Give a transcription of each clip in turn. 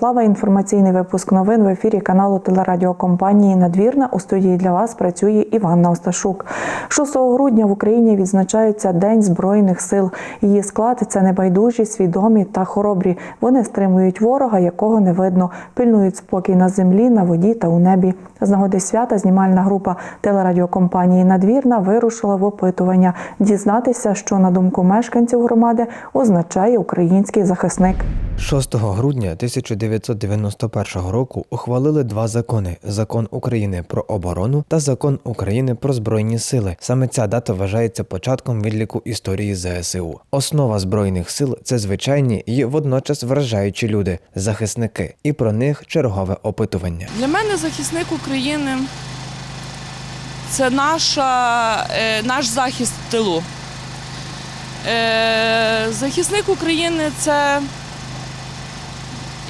Слава Україні! Героям слава! Інформаційний випуск новин в ефірі каналу телерадіокомпанії Надвірна. У студії для вас працює Іванна Осташук. 6 грудня в Україні відзначається День Збройних сил. Її склад це небайдужі, свідомі та хоробрі. Вони стримують ворога, якого не видно, пильнують спокій на землі, на воді та у небі. З нагоди свята знімальна група телерадіокомпанії Надвірна вирушила в опитування дізнатися, що на думку мешканців громади означає український захисник. 6 грудня 1991 року ухвалили два закони: закон України про оборону та закон України про збройні сили. Саме ця дата вважається початком відліку історії ЗСУ. Основа збройних сил це звичайні і водночас вражаючі люди, захисники, і про них чергове опитування. Для мене захисник України це наша, е, наш захист тилу. Е, захисник України це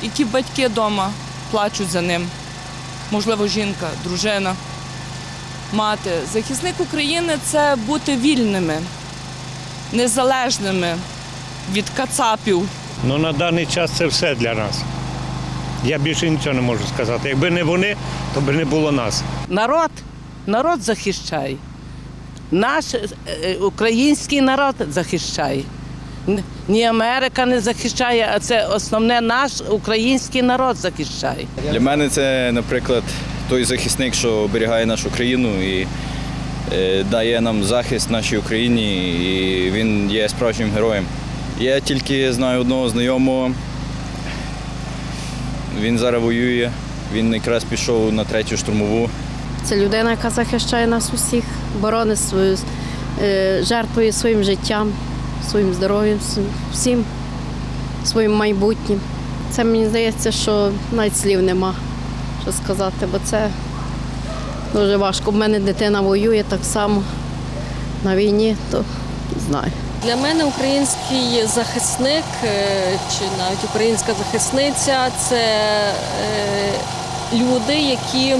які батьки вдома плачуть за ним. Можливо, жінка, дружина, мати. Захисник України це бути вільними, незалежними від кацапів. Ну на даний час це все для нас. Я більше нічого не можу сказати. Якби не вони, то б не було нас. Народ, народ захищає. Наш е, е, український народ захищає. Ні Америка не захищає, а це основне наш український народ захищає. Для мене це, наприклад, той захисник, що оберігає нашу країну і е, дає нам захист нашій Україні, і він є справжнім героєм. Я тільки знаю одного знайомого. Він зараз воює. Він якраз пішов на третю штурмову. Це людина, яка захищає нас усіх, боронить свою, е, жертвує своїм життям, своїм здоров'ям, всім- своїм майбутнім. Це мені здається, що навіть слів нема, що сказати, бо це дуже важко. У мене дитина воює так само на війні, то знаю. Для мене український захисник е, чи навіть українська захисниця це е, люди, які,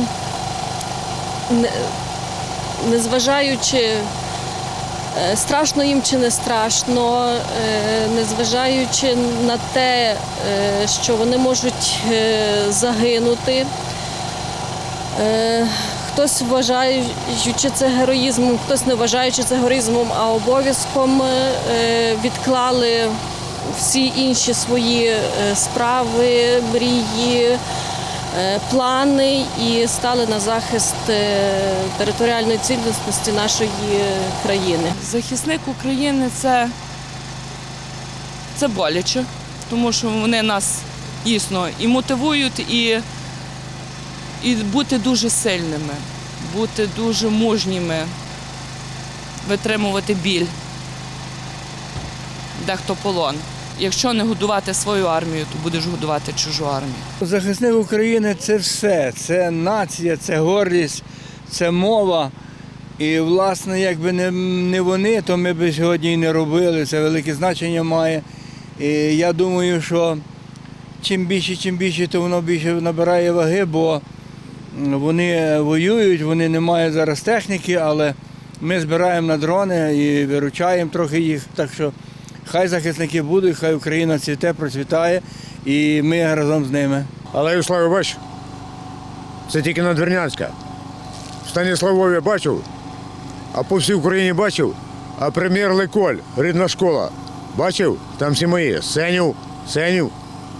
незважаючи страшно їм чи не страшно, е, незважаючи на те, е, що вони можуть е, загинути. Е, Хтось вважаючи це героїзмом, хтось не вважаючи це героїзмом, а обов'язком е, відклали всі інші свої е, справи, мрії, е, плани і стали на захист е, територіальної цілісності нашої країни. Захисник України це, це боляче, тому що вони нас дійсно і мотивують, і, і бути дуже сильними, бути дуже мужніми, витримувати біль, дехто полон. Якщо не годувати свою армію, то будеш годувати чужу армію. Захисник України це все. Це нація, це гордість, це мова. І, власне, якби не, вони, то ми б сьогодні і не робили. Це велике значення має. І я думаю, що чим більше, чим більше, то воно більше набирає ваги, бо вони воюють, вони не мають зараз техніки, але ми збираємо на дрони і виручаємо трохи їх. Так що хай захисники будуть, хай Україна цвіте, процвітає, і ми разом з ними. Але Юславі бач, це тільки Надвірнянська. В Станіславові бачив, а по всій Україні бачив, а прем'єр Леколь, рідна школа. Бачив? Там всі мої. Сенів, Сенів,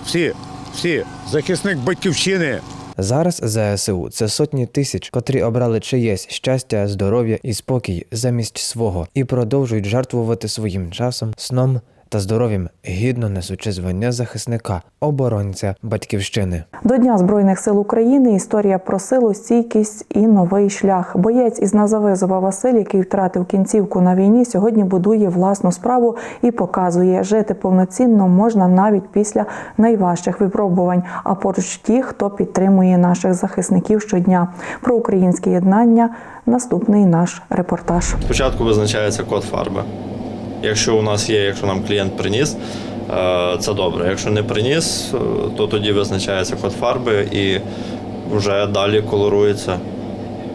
всі, всі. Захисник батьківщини. Зараз ЗСУ це сотні тисяч, котрі обрали чиєсь щастя, здоров'я і спокій замість свого і продовжують жертвувати своїм часом, сном та здоров'ям, гідно несучи звання захисника, оборонця батьківщини. До Дня Збройних сил України історія про силу, стійкість і новий шлях. Боєць із Назавизова Василь, який втратив кінцівку на війні, сьогодні будує власну справу і показує, жити повноцінно можна навіть після найважчих випробувань. А поруч ті, хто підтримує наших захисників щодня. Про українське єднання наступний наш репортаж. Спочатку визначається код фарби. Якщо у нас є, якщо нам клієнт приніс, е, це добре. Якщо не приніс, е, то тоді визначається код фарби і вже далі колорується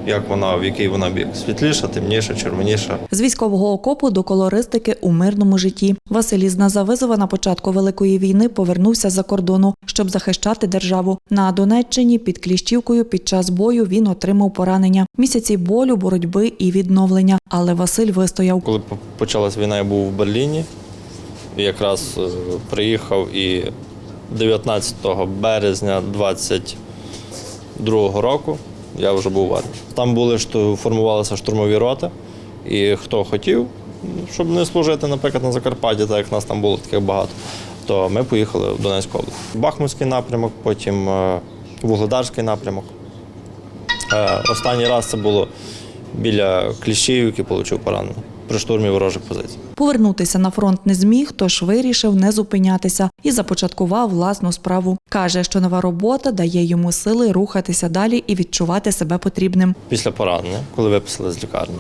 як вона, в який вона бік. Світліша, темніша, червоніша. З військового окопу до колористики у мирному житті. Василь із Назавизова на початку Великої війни повернувся за кордону, щоб захищати державу. На Донеччині під Кліщівкою під час бою він отримав поранення. Місяці болю, боротьби і відновлення. Але Василь вистояв. Коли почалась війна, я був в Берліні. Якраз е, приїхав і 19 березня 22 року я вже був в армії. Там були формувалися штурмові роти, і хто хотів, щоб не служити, наприклад, на Закарпатті, так як нас там було таких багато, то ми поїхали в Донецьку область. Бахмутський напрямок, потім е, Вугледарський напрямок. Е, Останній раз це було біля Кліщівки, отримав поранення при штурмі ворожих позицій. Повернутися на фронт не зміг, тож вирішив не зупинятися і започаткував власну справу. Каже, що нова робота дає йому сили рухатися далі і відчувати себе потрібним. Після поранення, коли виписали з лікарні,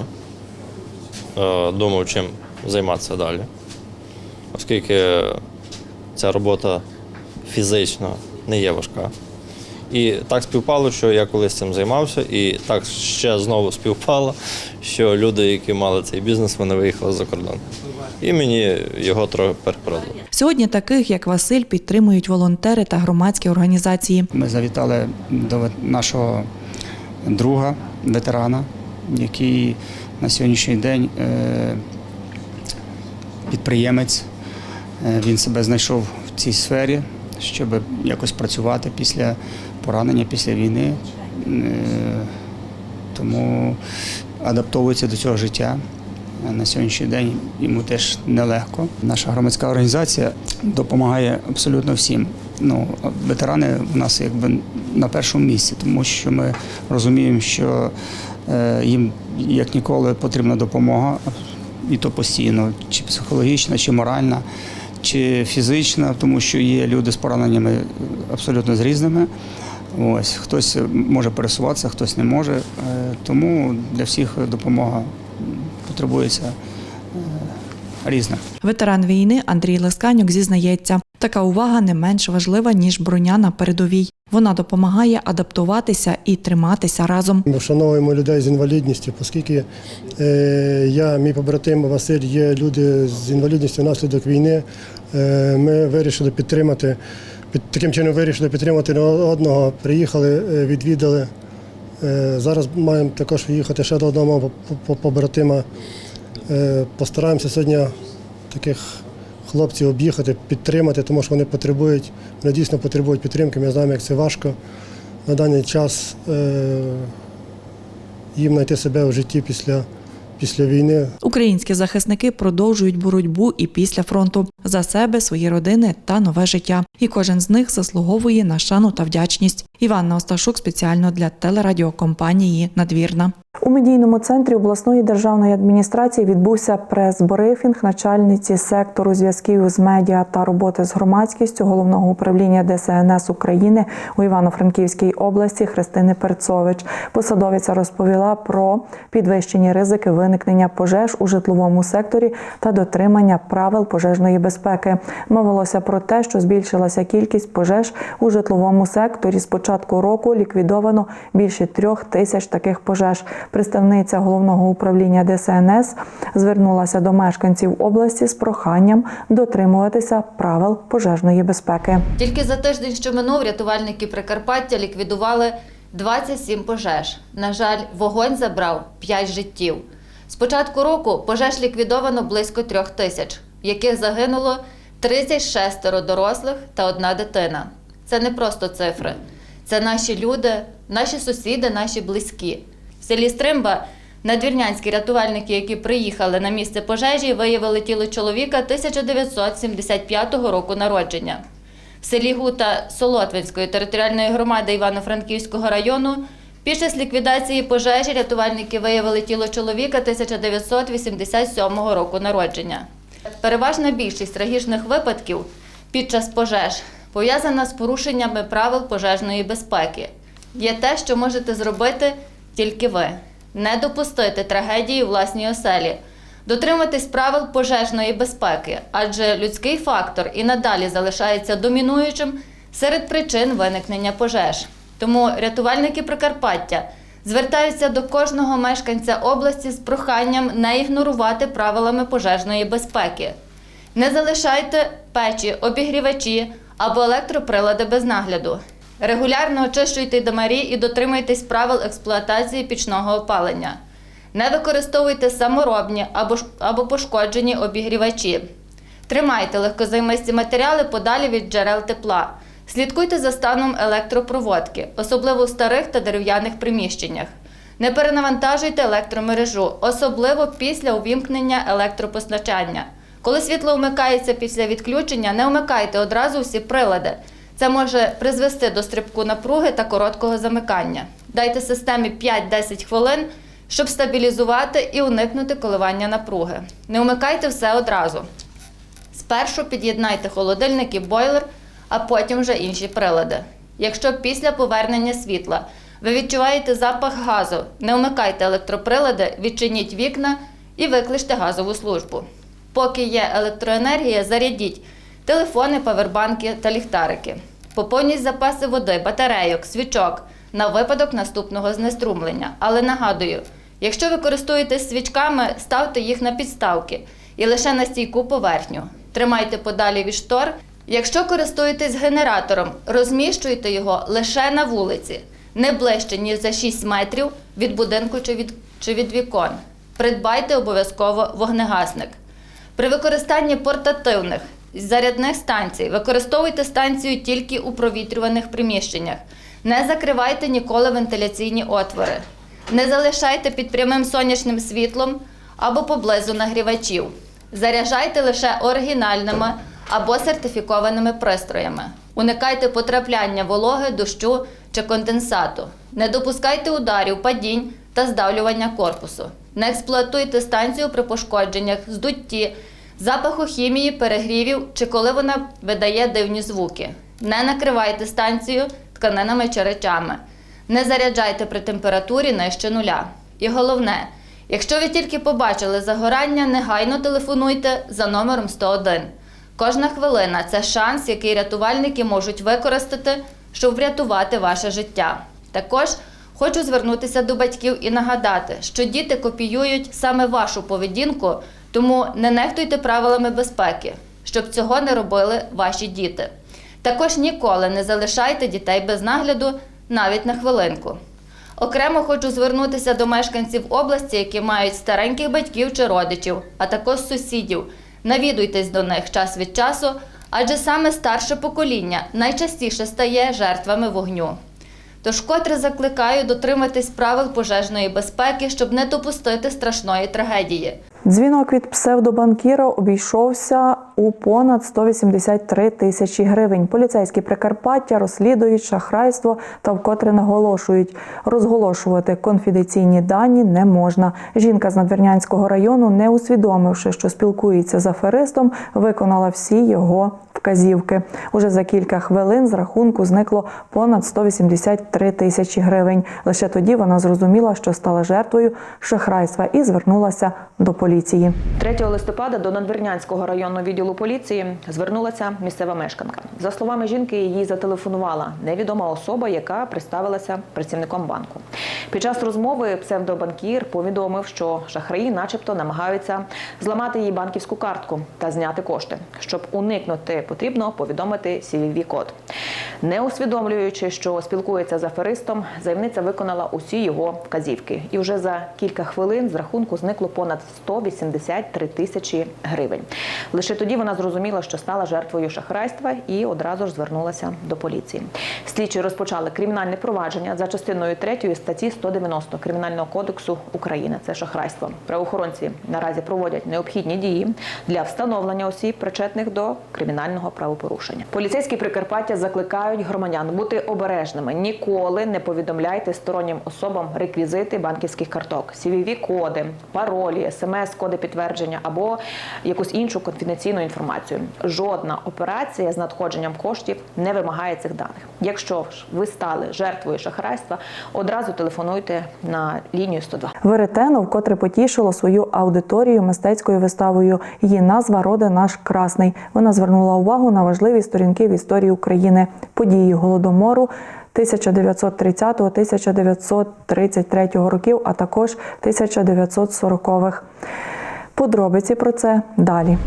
е, думав, чим займатися далі. Оскільки ця робота фізично не є важка. І так співпало, що я колись цим займався, і так ще знову співпало, що люди, які мали цей бізнес, вони виїхали за кордон. І мені його трохи перепродали. Сьогодні таких, як Василь, підтримують волонтери та громадські організації. Ми завітали до нашого друга, ветерана, який на сьогоднішній день е, підприємець. Е, Він себе знайшов в цій сфері, щоб якось працювати після поранення, після війни. Е, Тому адаптовується до цього життя. На сьогоднішній день йому теж нелегко. Наша громадська організація допомагає абсолютно всім. Ну, ветерани у нас якби на першому місці, тому що ми розуміємо, що е, їм як ніколи потрібна допомога, і то постійно, чи психологічна, чи моральна, чи фізична, тому що є люди з пораненнями абсолютно з різними. Ось хтось може пересуватися, хтось не може. Е, Тому для всіх допомога потребується е, різна. Ветеран війни Андрій Лесканюк зізнається, така увага не менш важлива ніж броня на передовій. Вона допомагає адаптуватися і триматися разом. Ми вшановуємо людей з інвалідністю, оскільки е, я, мій побратим Василь, є люди з інвалідністю внаслідок війни. Е, ми вирішили підтримати, під, таким чином вирішили підтримати одного. Приїхали, е, відвідали. Е, зараз маємо також їхати ще до одного по- по- побратима. Е, постараємося сьогодні таких хлопців об'їхати, підтримати, тому що вони потребують, вони дійсно потребують підтримки. Ми знаємо, як це важко на даний час їм знайти себе в житті після, після війни. Українські захисники продовжують боротьбу і після фронту за себе, свої родини та нове життя. І кожен з них заслуговує на шану та вдячність. Іванна Осташук спеціально для телерадіокомпанії Надвірна. У медійному центрі обласної державної адміністрації відбувся прес-брифінг начальниці сектору зв'язків з медіа та роботи з громадськістю головного управління ДСНС України у Івано-Франківській області Христини Перцович. Посадовиця розповіла про підвищені ризики виникнення пожеж у житловому секторі та дотримання правил пожежної безпеки. Мовилося про те, що збільшилася кількість пожеж у житловому секторі. З початку року ліквідовано більше трьох тисяч таких пожеж. Представниця головного управління ДСНС звернулася до мешканців області з проханням дотримуватися правил пожежної безпеки. Тільки за тиждень, що минув, рятувальники Прикарпаття ліквідували 27 пожеж. На жаль, вогонь забрав 5 життів. З початку року пожеж ліквідовано близько трьох тисяч, яких загинуло 36 дорослих та одна дитина. Це не просто цифри. Це наші люди, наші сусіди, наші близькі. В селі Стримба надвірнянські рятувальники, які приїхали на місце пожежі, виявили тіло чоловіка 1975 року народження. В селі Гута Солотвинської територіальної громади Івано-Франківського району під час ліквідації пожежі рятувальники виявили тіло чоловіка 1987 року народження. Переважна більшість трагічних випадків під час пожеж пов'язана з порушеннями правил пожежної безпеки. Є те, що можете зробити тільки ви: не допустити трагедії власній оселі, дотриматись правил пожежної безпеки, адже людський фактор і надалі залишається домінуючим серед причин виникнення пожеж. Тому рятувальники Прикарпаття звертаються до кожного мешканця області з проханням не ігнорувати правилами пожежної безпеки. Не залишайте печі, обігрівачі або електроприлади без нагляду. Регулярно очищуйте домарі і дотримуйтесь правил експлуатації пічного опалення. Не використовуйте саморобні або, або пошкоджені обігрівачі. Тримайте легкозаймисті матеріали подалі від джерел тепла. Слідкуйте за станом електропроводки, особливо в старих та дерев'яних приміщеннях. Не перенавантажуйте електромережу, особливо після увімкнення електропостачання. Коли світло вмикається після відключення, не вмикайте одразу всі прилади. Це може призвести до стрибку напруги та короткого замикання. Дайте системі 5-10 хвилин, щоб стабілізувати і уникнути коливання напруги. Не вмикайте все одразу. Спершу під'єднайте холодильник і бойлер, а потім вже інші прилади. Якщо після повернення світла ви відчуваєте запах газу, не вмикайте електроприлади, відчиніть вікна і викличте газову службу. Поки є електроенергія, зарядіть телефони, павербанки та ліхтарики. Поповніть запаси води, батарейок, свічок на випадок наступного знеструмлення. Але нагадую, якщо ви користуєтесь свічками, ставте їх на підставки і лише на стійку поверхню. Тримайте подалі від штор. Якщо користуєтесь генератором, розміщуйте його лише на вулиці, не ближче, ніж за 6 метрів від будинку чи від, чи від вікон. Придбайте обов'язково вогнегасник. При використанні портативних зарядних станцій використовуйте станцію тільки у провітрюваних приміщеннях. Не закривайте ніколи вентиляційні отвори. Не залишайте під прямим сонячним світлом або поблизу нагрівачів. Заряджайте лише оригінальними або сертифікованими пристроями. Уникайте потрапляння вологи, дощу чи конденсату. Не допускайте ударів, падінь та здавлювання корпусу. Не експлуатуйте станцію при пошкодженнях, здутті, запаху хімії, перегрівів чи коли вона видає дивні звуки. Не накривайте станцію тканинами чи речами. Не заряджайте при температурі нижче нуля. І головне, якщо ви тільки побачили загорання, негайно телефонуйте за номером 101. Кожна хвилина це шанс, який рятувальники можуть використати, щоб врятувати ваше життя. Також хочу звернутися до батьків і нагадати, що діти копіюють саме вашу поведінку, тому не нехтуйте правилами безпеки, щоб цього не робили ваші діти. Також ніколи не залишайте дітей без нагляду навіть на хвилинку. Окремо хочу звернутися до мешканців області, які мають стареньких батьків чи родичів, а також сусідів. Навідуйтесь до них час від часу, адже саме старше покоління найчастіше стає жертвами вогню. Тож котре закликаю дотриматись правил пожежної безпеки, щоб не допустити страшної трагедії. Дзвінок від псевдобанкіра обійшовся у понад 183 тисячі гривень. Поліцейські Прикарпаття розслідують шахрайство та вкотре наголошують, розголошувати конфіденційні дані не можна. Жінка з Надвірнянського району, не усвідомивши, що спілкується з аферистом, виконала всі його вказівки. Уже за кілька хвилин з рахунку зникло понад 183 тисячі гривень. Лише тоді вона зрозуміла, що стала жертвою шахрайства і звернулася до поліції. 3 листопада до Надвірнянського районного відділу поліції звернулася місцева мешканка. За словами жінки, їй зателефонувала невідома особа, яка представилася працівником банку. Під час розмови псевдобанкір повідомив, що шахраї, начебто, намагаються зламати її банківську картку та зняти кошти. Щоб уникнути, потрібно повідомити cvv код Не усвідомлюючи, що спілкується з аферистом, заявниця виконала усі його вказівки. І вже за кілька хвилин з рахунку зникло понад 183 тисячі гривень. Лише тоді вона зрозуміла, що стала жертвою шахрайства і одразу ж звернулася до поліції. Слідчі розпочали кримінальне провадження за частиною 3 статті 190 Кримінального кодексу України. Це шахрайство. Правоохоронці наразі проводять необхідні дії для встановлення осіб, причетних до кримінального правопорушення. Поліцейські Прикарпаття закликають громадян бути обережними. Ніколи не повідомляйте стороннім особам реквізити банківських карток, cvv коди паролі, смс-коди підтвердження або якусь іншу конфіденційну інформацію. Жодна операція з надходженням коштів не вимагає цих даних. Якщо ж ви стали жертвою шахрайства, одразу телефонуйте на лінію 102. Веретено вкотре потішило свою аудиторію мистецькою виставою. Її назва Роде наш красний. Вона звернула увагу на важливі сторінки в історії України, події голодомору 1930-1933 років, а також 1940-х. Подробиці про це далі.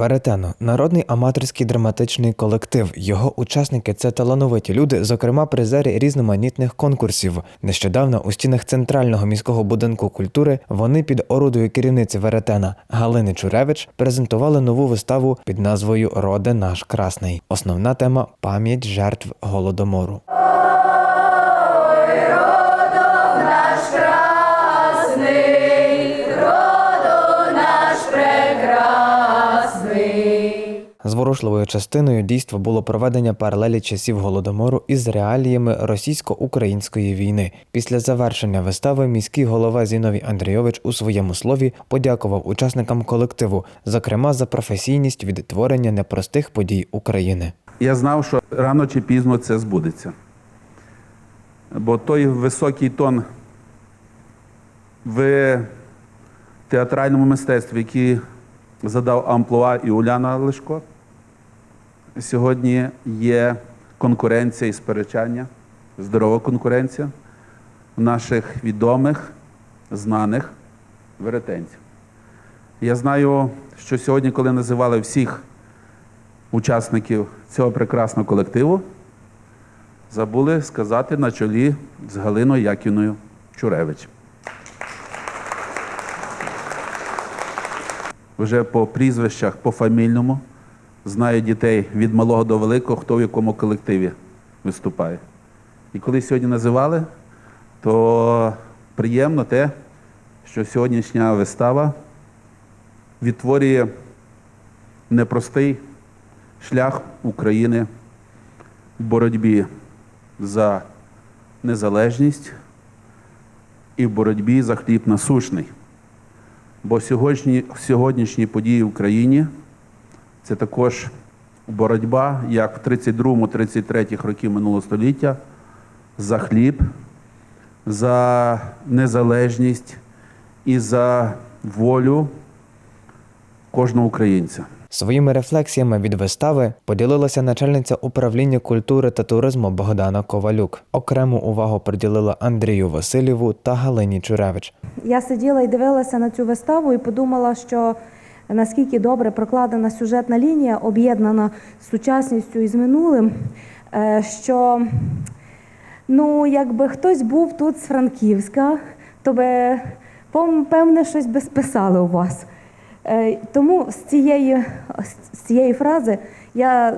Веретено народний аматорський драматичний колектив. Його учасники це талановиті люди, зокрема призери різноманітних конкурсів. Нещодавно у стінах центрального міського будинку культури вони під орудою керівниці Веретена Галини Чуревич презентували нову виставу під назвою Роде наш красний. Основна тема пам'ять жертв голодомору. Зворушливою частиною дійства було проведення паралелі часів голодомору із реаліями російсько-української війни. Після завершення вистави міський голова Зіновій Андрійович у своєму слові подякував учасникам колективу, зокрема за професійність відтворення непростих подій України. Я знав, що рано чи пізно це збудеться. Бо той високий тон в театральному мистецтві, який задав амплуа і Уляна Лешко, сьогодні є конкуренція і сперечання, здорова конкуренція наших відомих, знаних веретенців. Я знаю, що сьогодні, коли називали всіх учасників цього прекрасного колективу, забули сказати на чолі з Галиною Якіною Чуревич. Вже по прізвищах, по фамільному знаю дітей від малого до великого, хто в якому колективі виступає. І коли сьогодні називали, то приємно те, що сьогоднішня вистава відтворює непростий шлях України в боротьбі за незалежність і в боротьбі за хліб насушний. Бо сьогодні, сьогоднішні події в Україні це також боротьба, як в 32-33 років минулого століття, за хліб, за незалежність і за волю кожного українця. Своїми рефлексіями від вистави поділилася начальниця управління культури та туризму Богдана Ковалюк. Окрему увагу приділила Андрію Васильєву та Галині Чуревич. Я сиділа і дивилася на цю виставу і подумала, що наскільки добре прокладена сюжетна лінія, об'єднана з сучасністю і з минулим, е, що ну, якби хтось був тут з Франківська, то би певне щось би списали у вас. Е, Тому з цієї, з цієї фрази я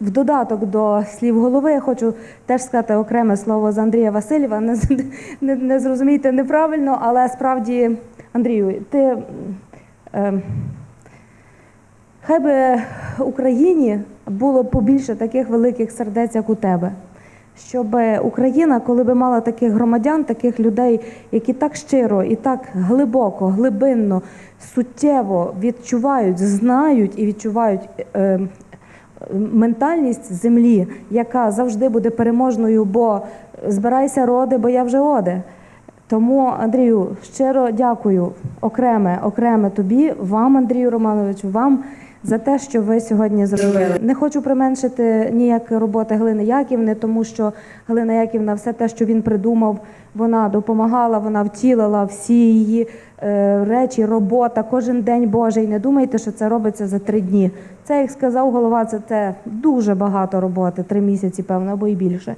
в, додаток до слів голови я хочу теж сказати окреме слово з Андрія Васильєва. Не, не, не зрозумійте неправильно, але справді, Андрію, ти хай би Україні було побільше таких великих сердець, як у тебе. Щоб Україна, коли би мала таких громадян, таких людей, які так щиро і так глибоко, глибинно, суттєво відчувають, знають і відчувають е, ментальність землі, яка завжди буде переможною, бо збирайся роди, бо я вже оде. Тому, Андрію, щиро дякую окреме, окреме тобі, вам, Андрію Романовичу, вам за те, що ви сьогодні зробили. Не хочу применшити ніяк роботи Глини Яківни, тому що Глина Яківна все те, що він придумав, вона допомагала, вона втілила всі її е, речі, робота, кожен день Божий. Не думайте, що це робиться за три дні. Це, як сказав голова, це, це дуже багато роботи, три місяці, певно, або і більше.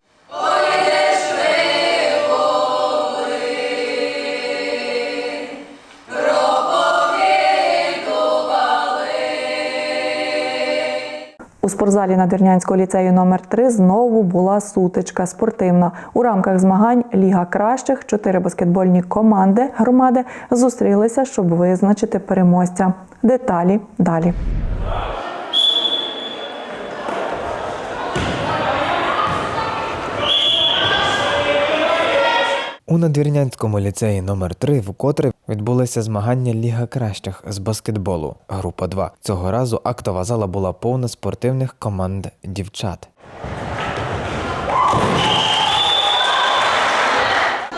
Спортзалі Надвірнянського ліцею номер 3 знову була сутичка спортивна. У рамках змагань Ліга кращих чотири баскетбольні команди громади зустрілися, щоб визначити переможця. Деталі далі. У Надвірнянському ліцеї номер 3 вкотре відбулися змагання Ліга кращих з баскетболу, група 2. Цього разу актова зала була повна спортивних команд дівчат.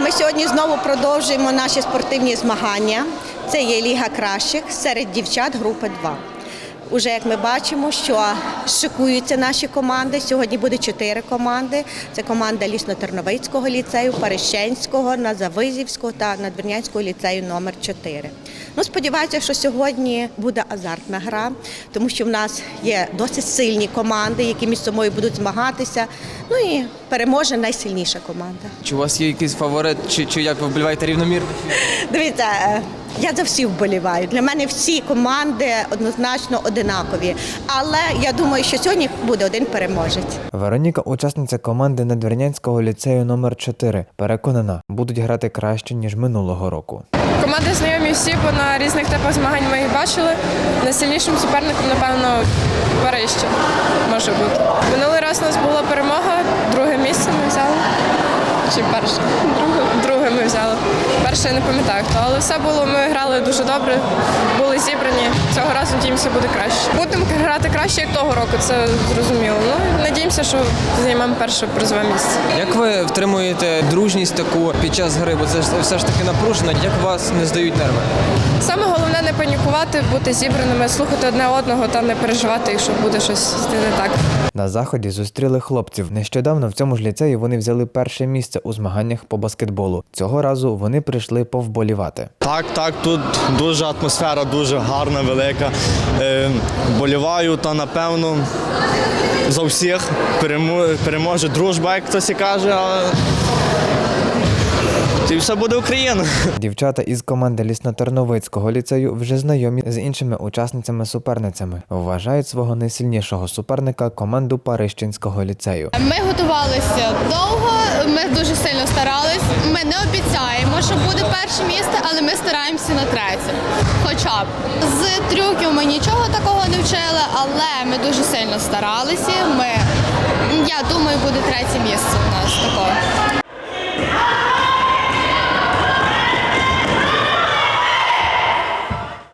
Ми сьогодні знову продовжуємо наші спортивні змагання. Це є Ліга кращих серед дівчат групи 2. Уже як ми бачимо, що шикуються наші команди. Сьогодні буде чотири команди. Це команда Лісно-Терновицького ліцею, Парищенського, Назавизівського та Надвірнянського ліцею номер 4 Ну, сподіваюся, що сьогодні буде азартна гра, тому що в нас є досить сильні команди, які між собою будуть змагатися. Ну і переможе найсильніша команда. Чи у вас є якийсь фаворит, чи, чи як ви вболіваєте рівномірно? Дивіться, е, я за всіх вболіваю. Для мене всі команди однозначно одинакові. Але я думаю, що сьогодні буде один переможець. Вероніка, учасниця команди Надвірнянського ліцею номер 4 переконана, будуть грати краще ніж минулого року. Команди знайомі всі, бо на різних типах змагань ми їх бачили. Найсильнішим суперником, напевно, Парижче може бути. Минулий раз у нас була перемога, друге місце ми взяли. Чи перше? Взяли. Перше я не пам'ятаю хто, але все було, ми грали дуже добре, були зібрані. Цього разу надіємося, буде краще. Будемо грати краще, як того року, це зрозуміло. Ну, надіємося, що займемо перше призове місце. Як ви втримуєте дружність таку під час гри? Бо це все ж таки напружено, як вас не здають нерви? Саме головне не панікувати, бути зібраними, слухати одне одного та не переживати, якщо буде щось не так. На заході зустріли хлопців. Нещодавно в цьому ж ліцеї вони взяли перше місце у змаганнях по баскетболу. Цього разу вони прийшли повболівати. Так, так, тут дуже атмосфера дуже гарна, велика. Е, боліваю, та напевно за всіх переможе дружба, як хтось і каже. Але... І все буде Україна. Дівчата із команди Лісно-Терновицького ліцею вже знайомі з іншими учасницями-суперницями. Вважають свого найсильнішого суперника команду Парищинського ліцею. Ми готувалися довго, ми дуже сильно старались. Ми не обіцяємо, що буде перше місце, але ми стараємося на третє. Хоча б з трюків ми нічого такого не вчили, але ми дуже сильно старалися. Ми, я думаю, буде третє місце у нас такого.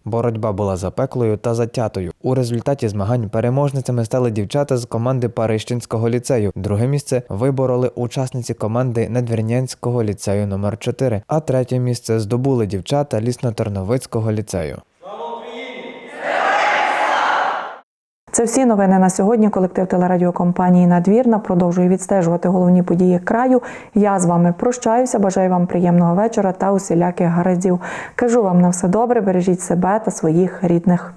Боротьба була запеклою та затятою. У результаті змагань переможницями стали дівчата з команди Парищинського ліцею. Друге місце вибороли учасниці команди Надвірнянського ліцею номер 4 а третє місце здобули дівчата Лісно-Терновицького ліцею. Це всі новини на сьогодні. Колектив телерадіокомпанії Надвірна продовжує відстежувати головні події краю. Я з вами прощаюся. Бажаю вам приємного вечора та усіляких гараздів. Кажу вам на все добре. Бережіть себе та своїх рідних.